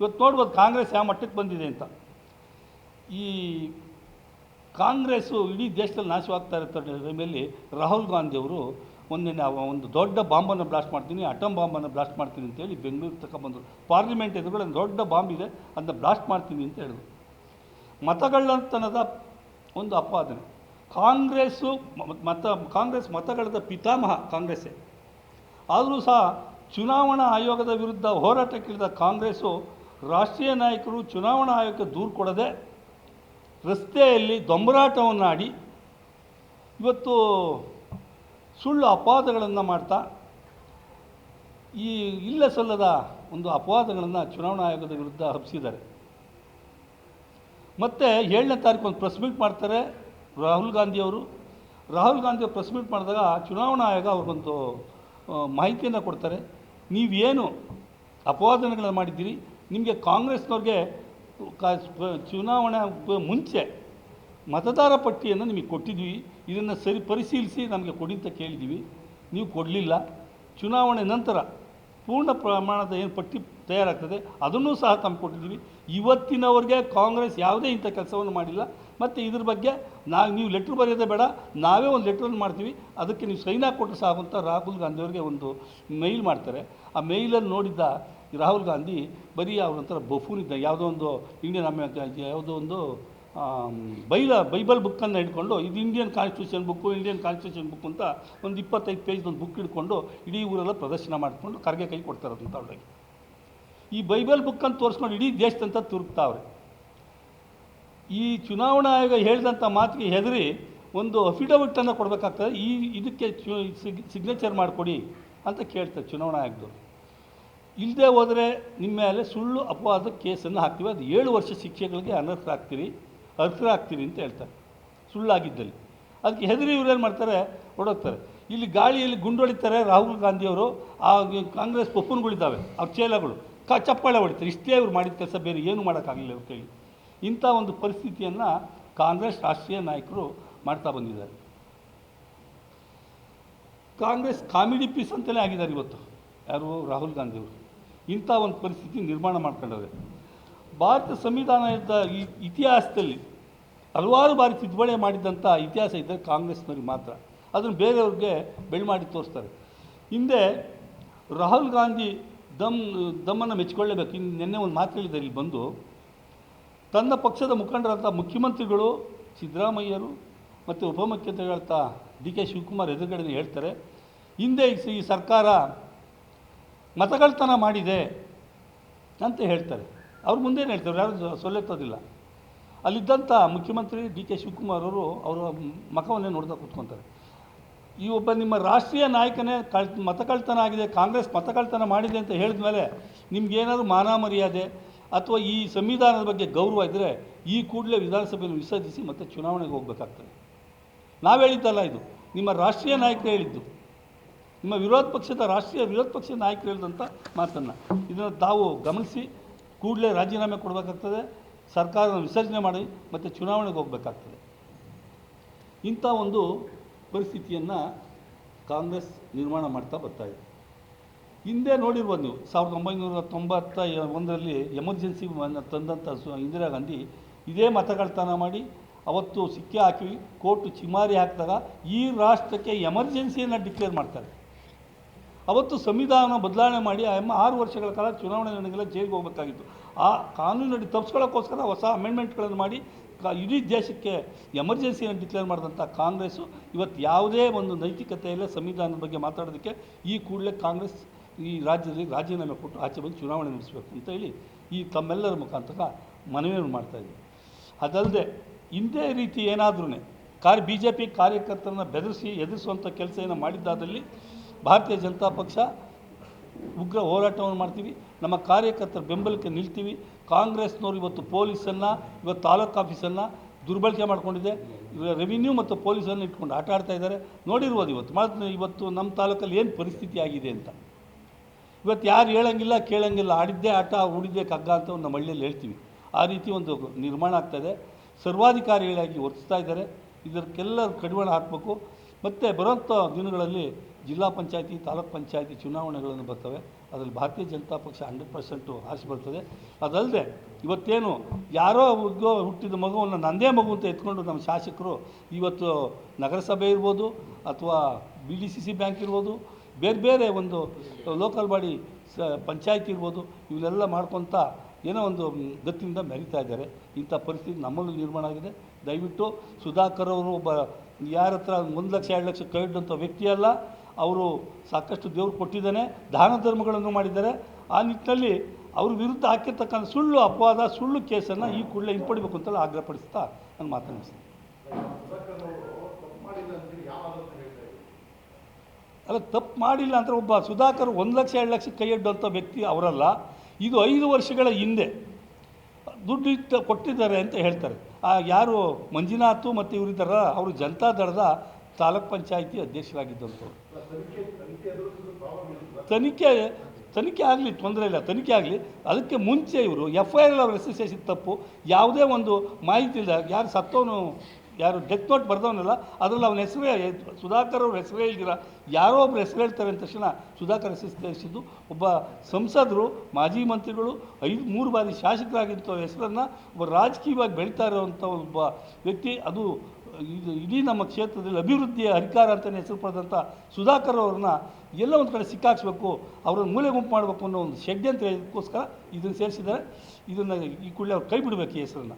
ಇವತ್ತು ನೋಡ್ಬೋದು ಕಾಂಗ್ರೆಸ್ ಯಾವ ಮಟ್ಟಕ್ಕೆ ಬಂದಿದೆ ಅಂತ. ಈ ಕಾಂಗ್ರೆಸ್ಸು ಇಡೀ ದೇಶದಲ್ಲಿ ನಾಶವಾಗ್ತಾ ಇರೋ ಟೈಮಲ್ಲಿ ರಾಹುಲ್ ಗಾಂಧಿಯವರು ಒಂದಿನ ಒಂದು ದೊಡ್ಡ ಬಾಂಬನ್ನು ಬ್ಲಾಸ್ಟ್ ಮಾಡ್ತೀನಿ, ಅಟಮ್ ಬಾಂಬನ್ನು ಬ್ಲಾಸ್ಟ್ ಮಾಡ್ತೀನಿ ಅಂತೇಳಿ ಬೆಂಗಳೂರು ತಗೊಂಬಂದರು ಪಾರ್ಲಿಮೆಂಟ್ ಎದುರುಗಡೆ ಒಂದು ದೊಡ್ಡ ಬಾಂಬ್ ಇದೆ, ಅದನ್ನ ಬ್ಲಾಸ್ಟ್ ಮಾಡ್ತೀನಿ ಅಂತ ಹೇಳಿದ್ರು. ಮತಗಳಂತನದ ಒಂದು ಅಪಾದನೆ ಕಾಂಗ್ರೆಸ್ಸು ಮತ ಕಾಂಗ್ರೆಸ್ ಮತಗಳದ ಪಿತಾಮಹ ಕಾಂಗ್ರೆಸ್ಸೇ. ಆದರೂ ಸಹ ಚುನಾವಣಾ ಆಯೋಗದ ವಿರುದ್ಧ ಹೋರಾಟಕ್ಕಿಳಿದ ಕಾಂಗ್ರೆಸ್ಸು ರಾಷ್ಟ್ರೀಯ ನಾಯಕರು ಚುನಾವಣಾ ಆಯೋಗಕ್ಕೆ ದೂರು ಕೊಡದೆ ರಸ್ತೆಯಲ್ಲಿ ದೊಂಬರಾಟವನ್ನಾಡಿ ಇವತ್ತು ಸುಳ್ಳು ಅಪವಾದಗಳನ್ನು ಮಾಡ್ತಾ, ಈ ಇಲ್ಲ ಸಲ್ಲದ ಒಂದು ಅಪವಾದಗಳನ್ನು ಚುನಾವಣಾ ಆಯೋಗದ ವಿರುದ್ಧ ಹಬ್ಬಿಸಿದ್ದಾರೆ ಮತ್ತು ಏಳನೇ ತಾರೀಕು ಒಂದು ಪ್ರೆಸ್ ಮೀಟ್ ಮಾಡ್ತಾರೆ ರಾಹುಲ್ ಗಾಂಧಿಯವರು ರಾಹುಲ್ ಗಾಂಧಿ ಅವರು ಪ್ರೆಸ್ ಮೀಟ್ ಮಾಡಿದಾಗ ಚುನಾವಣಾ ಆಯೋಗ ಅವ್ರಿಗೊಂದು ಮಾಹಿತಿಯನ್ನು ಕೊಡ್ತಾರೆ. ನೀವೇನು ಅಪವಾದನೆಗಳನ್ನು ಮಾಡಿದ್ದೀರಿ ನಿಮಗೆ ಕಾಂಗ್ರೆಸ್ನವ್ರಿಗೆ ಚುನಾವಣೆ ಮುಂಚೆ ಮತದಾರ ಪಟ್ಟಿಯನ್ನು ನಿಮಗೆ ಕೊಟ್ಟಿದ್ವಿ. ಇದನ್ನು ಸರಿ ಪರಿಶೀಲಿಸಿ ನಮಗೆ ಕೊಡಿ ಅಂತ ಕೇಳಿದ್ದೀವಿ. ನೀವು ಕೊಡಲಿಲ್ಲ. ಚುನಾವಣೆ ನಂತರ ಪೂರ್ಣ ಪ್ರಮಾಣದ ಏನು ಪಟ್ಟಿ ತಯಾರಾಗ್ತದೆ, ಅದನ್ನೂ ಸಹ ತಮ್ಮ ಕೊಟ್ಟಿದ್ದೀವಿ. ಇವತ್ತಿನವರೆಗೆ ಕಾಂಗ್ರೆಸ್ ಯಾವುದೇ ಇಂಥ ಕೆಲಸವನ್ನು ಮಾಡಿಲ್ಲ. ಮತ್ತು ಇದ್ರ ಬಗ್ಗೆ ನಾವು, ನೀವು ಲೆಟ್ರ್ ಬರೆಯೋದೇ ಬೇಡ. ನಾವೇ ಒಂದು ಲೆಟ್ರನ್ನು ಮಾಡ್ತೀವಿ. ಅದಕ್ಕೆ ನೀವು ಸೈನ್ ಹಾಕ್ಕೊಟ್ರೆ ಸಾಕು ಅಂತ ರಾಹುಲ್ ಗಾಂಧಿಯವ್ರಿಗೆ ಒಂದು ಮೇಲ್ ಮಾಡ್ತಾರೆ. ಆ ಮೇಲನ್ನು ನೋಡಿದ್ದ ರಾಹುಲ್ ಗಾಂಧಿ ಬರೀ ಅವ್ರ ಒಂಥರ ಬಫೂನ್ ಇದ್ದ, ಯಾವುದೋ ಒಂದು ಇಂಡಿಯನ್ ಅಮೆ ಯಾವುದೋ ಒಂದು ಬೈಲ, ಬೈಬಲ್ ಬುಕ್ಕನ್ನು ಹಿಡ್ಕೊಂಡು, ಇದು Indian Constitution book Indian Constitution book ಅಂತ ಒಂದು ಇಪ್ಪತ್ತೈದು ಪೇಜ್ದು ಒಂದು ಬುಕ್ ಹಿಡ್ಕೊಂಡು ಇಡೀ ಊರೆಲ್ಲ ಪ್ರದರ್ಶನ ಮಾಡಿಕೊಂಡು ಕರ್ಗೆ ಕೈ ಕೊಡ್ತಾರಂತ ಅವ್ರಿಗೆ. ಈ ಬೈಬಲ್ ಬುಕ್ಕನ್ನು ತೋರಿಸ್ಕೊಂಡು ಇಡೀ ದೇಶದಂತ ತುರುಕ್ತಾವ್ರೆ ಈ ಚುನಾವಣಾ ಆಯೋಗ ಹೇಳಿದಂಥ ಮಾತಿಗೆ ಹೆದರಿ ಒಂದು ಅಫಿಡವಿಟನ್ನು ಕೊಡಬೇಕಾಗ್ತದೆ, ಈ ಇದಕ್ಕೆ ಸಿಗ್ನೇಚರ್ ಮಾಡಿಕೊಡಿ ಅಂತ ಕೇಳ್ತಾರೆ ಚುನಾವಣಾ ಆಯೋಗದವರು. ಇಲ್ಲದೆ ಹೋದರೆ ನಿಮ್ಮ ಮೇಲೆ ಸುಳ್ಳು ಅಪವಾದ ಕೇಸನ್ನು ಹಾಕ್ತೀವಿ. ಅದು ಏಳು ವರ್ಷ ಶಿಕ್ಷೆಗಳಿಗೆ ಅನರ್ಹರಾಗ್ತೀರಿ, ಅರ್ಹರಾಗ್ತೀರಿ ಅಂತ ಹೇಳ್ತಾರೆ. ಸುಳ್ಳಾಗಿದ್ದಲ್ಲಿ. ಅದಕ್ಕೆ ಹೆದರಿ ಇವ್ರೇನು ಮಾಡ್ತಾರೆ? ಹೊಡೋಗ್ತಾರೆ ಇಲ್ಲಿ ಗಾಳಿಯಲ್ಲಿ ಗುಂಡೊಡಿತಾರೆ ರಾಹುಲ್ ಗಾಂಧಿಯವರು, ಆ ಕಾಂಗ್ರೆಸ್ ಪಪ್ಪನ್ಗಳಿದ್ದಾವೆ, ಅವ್ರ ಚೇಲಗಳು. ಕ ಚಪ್ಪಾಳೆ ಹೊಡಿತಾರೆ. ಇಷ್ಟೇ ಇವ್ರು ಮಾಡಿದ ಕೆಲಸ ಬೇರೆ ಏನು ಮಾಡೋಕ್ಕಾಗಲಿಲ್ಲ ಅವ್ರು ಕೇಳಿ. ಇಂಥ ಒಂದು ಪರಿಸ್ಥಿತಿಯನ್ನು ಕಾಂಗ್ರೆಸ್ ರಾಷ್ಟ್ರೀಯ ನಾಯಕರು ಮಾಡ್ತಾ ಬಂದಿದ್ದಾರೆ. ಕಾಂಗ್ರೆಸ್ ಕಾಮಿಡಿ ಪೀಸ್ ಅಂತಲೇ ಆಗಿದ್ದಾರೆ ಇವತ್ತು. ಯಾರು? ರಾಹುಲ್ ಗಾಂಧಿಯವರು. ಇಂಥ ಒಂದು ಪರಿಸ್ಥಿತಿ ನಿರ್ಮಾಣ ಮಾಡ್ಕೊಂಡವ್ರೆ. ಭಾರತ ಸಂವಿಧಾನದ ಇತಿಹಾಸದಲ್ಲಿ ಹಲವಾರು ಬಾರಿ ತಿದ್ದುಪಡಿ ಮಾಡಿದಂಥ ಇತಿಹಾಸ ಇದ್ದರೆ ಕಾಂಗ್ರೆಸ್ನವ್ರಿಗೆ ಮಾತ್ರ. ಅದನ್ನು ಬೇರೆಯವ್ರಿಗೆ ಬೆಳೆ ಮಾಡಿ ತೋರಿಸ್ತಾರೆ. ಹಿಂದೆ ರಾಹುಲ್ ಗಾಂಧಿ ದಮ್, ದಮ್ಮನ್ನು ಮೆಚ್ಚಿಕೊಳ್ಳೇಬೇಕು ಇನ್ನು ನಿನ್ನೆ ಒಂದು ಮಾತು ಹೇಳಿದ್ದಾರೆ, ಇಲ್ಲಿ ಬಂದು. ತನ್ನ ಪಕ್ಷದ ಮುಖಂಡರಂಥ ಮುಖ್ಯಮಂತ್ರಿಗಳು ಸಿದ್ದರಾಮಯ್ಯರು ಮತ್ತು ಉಪಮುಖ್ಯಮಂತ್ರಿಗಳಂಥ ಡಿ ಕೆ ಶಿವಕುಮಾರ್ ಎದುರುಗಡೆ ಹೇಳ್ತಾರೆ, ಹಿಂದೆ ಈ ಸರ್ಕಾರ ಮತಗಳ್ತನ ಮಾಡಿದೆ ಅಂತ ಹೇಳ್ತಾರೆ. ಅವ್ರು ಮುಂದೇನು ಹೇಳ್ತಾರೆ? ಯಾರು ಸೊಲ್ಲೆತ್ತೋದಿಲ್ಲ. ಅಲ್ಲಿದ್ದಂಥ ಮುಖ್ಯಮಂತ್ರಿ ಡಿ ಕೆ ಶಿವಕುಮಾರ್ ಅವರು ಅವರ ಮಖವನ್ನೇ ನೋಡ್ತಾ ಕೂತ್ಕೊತಾರೆ. ಈ ಒಬ್ಬ ನಿಮ್ಮ ರಾಷ್ಟ್ರೀಯ ನಾಯಕನೇ ಕಳ್, ಮತಕಳ್ತನ ಆಗಿದೆ, ಕಾಂಗ್ರೆಸ್ ಮತಕಳ್ತನ ಮಾಡಿದೆ ಅಂತ ಹೇಳಿದ ಮೇಲೆ ನಿಮ್ಗೇನಾದರೂ ಮಾನ ಮರ್ಯಾದೆ ಅಥವಾ ಈ ಸಂವಿಧಾನದ ಬಗ್ಗೆ ಗೌರವ ಇದ್ದರೆ ಈ ಕೂಡಲೇ ವಿಧಾನಸಭೆಯನ್ನು ವಿಸರ್ಜಿಸಿ ಮತ್ತೆ ಚುನಾವಣೆಗೆ ಹೋಗಬೇಕಾಗ್ತದೆ. ನಾವು ಹೇಳಿದ್ದಲ್ಲ ಇದು. ನಿಮ್ಮ ರಾಷ್ಟ್ರೀಯ ನಾಯಕರು ಹೇಳಿದ್ದು. ನಿಮ್ಮ ವಿರೋಧ ಪಕ್ಷದ, ರಾಷ್ಟ್ರೀಯ ವಿರೋಧ ಪಕ್ಷದ ನಾಯಕರು ಹೇಳಿದಂಥ ಮಾತನ್ನು ಇದನ್ನು ತಾವು ಗಮನಿಸಿ, ಕೂಡಲೇ ರಾಜೀನಾಮೆ ಕೊಡಬೇಕಾಗ್ತದೆ ಸರ್ಕಾರವನ್ನು ವಿಸರ್ಜನೆ ಮಾಡಿ ಮತ್ತು ಚುನಾವಣೆಗೆ ಹೋಗಬೇಕಾಗ್ತದೆ. ಇಂಥ ಒಂದು ಪರಿಸ್ಥಿತಿಯನ್ನು ಕಾಂಗ್ರೆಸ್ ನಿರ್ಮಾಣ ಮಾಡ್ತಾ ಬರ್ತಾ ಇದೆ. ಹಿಂದೆ ನೋಡಿರ್ಬೋದು ನೀವು, ಸಾವಿರದ ಒಂಬೈನೂರ ತೊಂಬತ್ತ ಒಂದರಲ್ಲಿ ಎಮರ್ಜೆನ್ಸಿ ತಂದಂಥ ಸು- ಇಂದಿರಾ ಗಾಂಧಿ ಇದೇ ಮತಗಳತನ ಮಾಡಿ, ಅವತ್ತು ಸಿಕ್ಕಿ ಹಾಕಿ, ಕೋರ್ಟು ಚಿಮಾರಿ ಹಾಕಿದಾಗ ಈ ರಾಷ್ಟ್ರಕ್ಕೆ ಎಮರ್ಜೆನ್ಸಿಯನ್ನು ಡಿಕ್ಲೇರ್ ಮಾಡ್ತಾರೆ. ಅವತ್ತು ಸಂವಿಧಾನ ಬದಲಾವಣೆ ಮಾಡಿ ಆ ಎಮ್ಮ ಆರು ವರ್ಷಗಳ ಕಾಲ ಚುನಾವಣೆ ನಡೆಗೆಲ್ಲ ಜೈಲಿಗೆ ಹೋಗಬೇಕಾಗಿತ್ತು. ಆ ಕಾನೂನಡಿ ತಪ್ಪಿಸ್ಕೊಳ್ಳೋಕ್ಕೋಸ್ಕರ ಹೊಸ ಅಮೆಂಡ್ಮೆಂಟ್ಗಳನ್ನು ಮಾಡಿ ಕಾ ಇಡೀ ದೇಶಕ್ಕೆ ಎಮರ್ಜೆನ್ಸಿಯನ್ನು ಡಿಕ್ಲೇರ್ ಮಾಡಿದಂಥ ಕಾಂಗ್ರೆಸ್ಸು ಇವತ್ತು ಯಾವುದೇ ಒಂದು ನೈತಿಕತೆ ಇಲ್ಲ ಸಂವಿಧಾನದ ಬಗ್ಗೆ ಮಾತಾಡೋದಕ್ಕೆ ಈ ಕೂಡಲೇ ಕಾಂಗ್ರೆಸ್ ಈ ರಾಜ್ಯದಲ್ಲಿ ರಾಜೀನಾಮೆ ಕೊಟ್ಟು ಆಚೆ ಬಂದು ಚುನಾವಣೆ ನಡೆಸಬೇಕು ಅಂತ ಹೇಳಿ ಈ ತಮ್ಮೆಲ್ಲರ ಮುಖಾಂತರ ಮನವಿಯನ್ನು ಮಾಡ್ತಾಯಿದ್ದೀವಿ ಅದಲ್ಲದೆ ಇಂದೇ ರೀತಿ ಏನಾದ್ರೂ ಕಾರ್ಯ ಬಿ ಜೆ ಪಿ ಕಾರ್ಯಕರ್ತರನ್ನ ಬೆದರಿಸಿ ಎದುರಿಸುವಂಥ ಕೆಲಸ ಏನೋ ಮಾಡಿದ್ದಾದಲ್ಲಿ ಭಾರತೀಯ ಜನತಾ ಪಕ್ಷ ಉಗ್ರ ಹೋರಾಟವನ್ನು ಮಾಡ್ತೀವಿ. ನಮ್ಮ ಕಾರ್ಯಕರ್ತರ ಬೆಂಬಲಕ್ಕೆ ನಿಲ್ತೀವಿ. ಕಾಂಗ್ರೆಸ್ನವರು ಇವತ್ತು ಪೊಲೀಸನ್ನು, ಇವತ್ತು ತಾಲೂಕು ಆಫೀಸನ್ನು ದುರ್ಬಳಕೆ ಮಾಡ್ಕೊಂಡಿದೆ. ರೆವಿನ್ಯೂ ಮತ್ತು ಪೊಲೀಸನ್ನು ಇಟ್ಕೊಂಡು ಆಟ ಆಡ್ತಾ ಇದ್ದಾರೆ. ನೋಡಿರ್ಬೋದು ಇವತ್ತು. ಮಾತ್ರ ಇವತ್ತು ನಮ್ಮ ತಾಲೂಕಲ್ಲಿ ಏನು ಪರಿಸ್ಥಿತಿ ಆಗಿದೆ ಅಂತ. ಇವತ್ತು ಯಾರು ಹೇಳಂಗಿಲ್ಲ, ಕೇಳಂಗಿಲ್ಲ. ಆಡಿದ್ದೇ ಆಟ ಉಡಿದ್ದೇ ಕಗ್ಗ ಅಂತ ಒಂದು ನಮ್ಮ ಹಳ್ಳಿಯಲ್ಲಿ ಹೇಳ್ತೀವಿ. ಆ ರೀತಿ ಒಂದು ನಿರ್ಮಾಣ ಆಗ್ತಾಯಿದೆ ಸರ್ವಾಧಿಕಾರಿಗಳಾಗಿ ವರ್ತಿಸ್ತಾ ಇದ್ದಾರೆ. ಇದಕ್ಕೆಲ್ಲ ಕಡಿವಾಣ ಹಾಕಬೇಕು. ಮತ್ತು ಬರುವಂಥ ದಿನಗಳಲ್ಲಿ ಜಿಲ್ಲಾ ಪಂಚಾಯತಿ, ತಾಲೂಕ್ ಪಂಚಾಯತಿ ಚುನಾವಣೆಗಳನ್ನು ಬರ್ತವೆ. ಅದರಲ್ಲಿ ಭಾರತೀಯ ಜನತಾ ಪಕ್ಷ ಹಂಡ್ರೆಡ್ ಪರ್ಸೆಂಟು ಆಸೆ ಬರ್ತದೆ. ಅದಲ್ಲದೆ ಇವತ್ತೇನು ಯಾರೋ ಹುಡ್ಗೋ ಹುಟ್ಟಿದ ಮಗುವನ್ನು ನಂದೇ ಮಗು ಅಂತ ಎತ್ಕೊಂಡು ನಮ್ಮ ಶಾಸಕರು ಇವತ್ತು ನಗರಸಭೆ ಇರ್ಬೋದು ಅಥವಾ B D C C bank ಇರ್ಬೋದು, ಬೇರೆ ಬೇರೆ ಒಂದು ಲೋಕಲ್ ಬಾಡಿ ಸ ಪಂಚಾಯತ್ ಇರ್ಬೋದು ಇವನ್ನೆಲ್ಲ ಮಾಡ್ಕೊತ ಏನೋ ಒಂದು ಗತ್ತಿನಿಂದ ಮೆರಿತಾ ಇದ್ದಾರೆ. ಇಂಥ ಪರಿಸ್ಥಿತಿ ನಮ್ಮಲ್ಲೂ ನಿರ್ಮಾಣ ಆಗಿದೆ. ದಯವಿಟ್ಟು ಸುಧಾಕರ್ ಅವರು ಒಬ್ಬ ಯಾರ ಹತ್ರ ಒಂದು ಲಕ್ಷ, ಎರಡು ಲಕ್ಷ ಕೈ ಹಿಡಿದಂಥ ವ್ಯಕ್ತಿ ಅಲ್ಲ ಅವರು ಸಾಕಷ್ಟು ದೇವರು ಕೊಟ್ಟಿದ್ದಾನೆ, ದಾನ ಧರ್ಮಗಳನ್ನು ಮಾಡಿದ್ದಾರೆ. ಆ ನಿಟ್ಟಿನಲ್ಲಿ ಅವ್ರ ವಿರುದ್ಧ ಹಾಕಿರ್ತಕ್ಕಂಥ ಸುಳ್ಳು ಅಪವಾದ, ಸುಳ್ಳು ಕೇಸನ್ನು ಈ ಕೂಡಲೇ ಹಿಂಪಡಿಬೇಕು ಅಂತೆಲ್ಲ ಆಗ್ರಹಪಡಿಸ್ತಾ ನಾನು ಮಾತನಾಡಿಸ್ತೀನಿ ಅಲ್ಲ, ತಪ್ಪು ಮಾಡಿಲ್ಲ ಅಂದರೆ ಒಬ್ಬ ಸುಧಾಕರ್ ಒಂದು ಲಕ್ಷ, ಎರಡು ಲಕ್ಷ ಕೈ ಇಡ್ಡಂಥ ವ್ಯಕ್ತಿ ಅವರಲ್ಲ. ಇದು ಐದು ವರ್ಷಗಳ ಹಿಂದೆ ದುಡ್ಡು ಇಟ್ಟು ಕೊಟ್ಟಿದ್ದಾರೆ ಅಂತ ಹೇಳ್ತಾರೆ. ಆ ಯಾರು ಮಂಜುನಾಥು ಮತ್ತು ಇವರಿದ್ದಾರ ಅವರು ಜನತಾ ದಳದ ತಾಲೂಕ್ ಪಂಚಾಯಿತಿ ಅಧ್ಯಕ್ಷರಾಗಿದ್ದಂಥವ್ರು. ತನಿಖೆ ತನಿಖೆ ಆಗಲಿ ತೊಂದರೆ ಇಲ್ಲ ತನಿಖೆ ಆಗಲಿ. ಅದಕ್ಕೆ ಮುಂಚೆ ಇವರು ಎಫ್ ಐ ಆರ್ ಅವ್ರ ಸೇರಿಸಿದ ತಪ್ಪು. ಯಾವುದೇ ಒಂದು ಮಾಹಿತಿ ಇಲ್ಲ ಯಾರು ಸತ್ತವನು ಯಾರು ಡೆತ್ ನೋಟ್ ಬರ್ದವನಲ್ಲ ಅದರಲ್ಲಿ ಅವನ ಹೆಸರೇ ಸುಧಾಕರ್ ಅವ್ರ ಹೆಸರು ಇಲ್ದಿರ ಯಾರೋ ಒಬ್ರು ಹೆಸರು ಹೇಳ್ತಾರೆ ಅಂದ ತಕ್ಷಣ ಸುಧಾಕರ್ ಹೆಸರು ಸೇರಿಸಿದ್ದು ಒಬ್ಬ ಸಂಸದರು ಮಾಜಿ ಮಂತ್ರಿಗಳು ಐದು ಮೂರು ಬಾರಿ ಶಾಸಕರಾಗಿದ್ದ ಹೆಸರನ್ನು ಒಬ್ಬ ರಾಜಕೀಯವಾಗಿ ಬೆಳೀತಾ ಇರೋವಂಥ ಒಬ್ಬ ವ್ಯಕ್ತಿ. ಅದು ಇದು ಇಡೀ ನಮ್ಮ ಕ್ಷೇತ್ರದಲ್ಲಿ ಅಭಿವೃದ್ಧಿಯ ಅಧಿಕಾರ ಅಂತಲೇ ಹೆಸರು ಪಡೆದಂಥ ಸುಧಾಕರ್ ಅವ್ರನ್ನ ಎಲ್ಲ ಒಂದು ಕಡೆ ಸಿಕ್ಕಾಕ್ಸ್ಬೇಕು, ಅವ್ರನ್ನ ಮೂಲೆ ಗುಂಪು ಮಾಡಬೇಕು ಅನ್ನೋ ಒಂದು ಷಡ್ಯಂತ್ರಕ್ಕೋಸ್ಕರ ಇದನ್ನು ಸೇರಿಸಿದ್ದಾರೆ. ಇದನ್ನು ಈ ಕೂಡಲೇ ಅವ್ರು ಕೈ ಬಿಡಬೇಕು ಈ ಹೆಸರನ್ನು.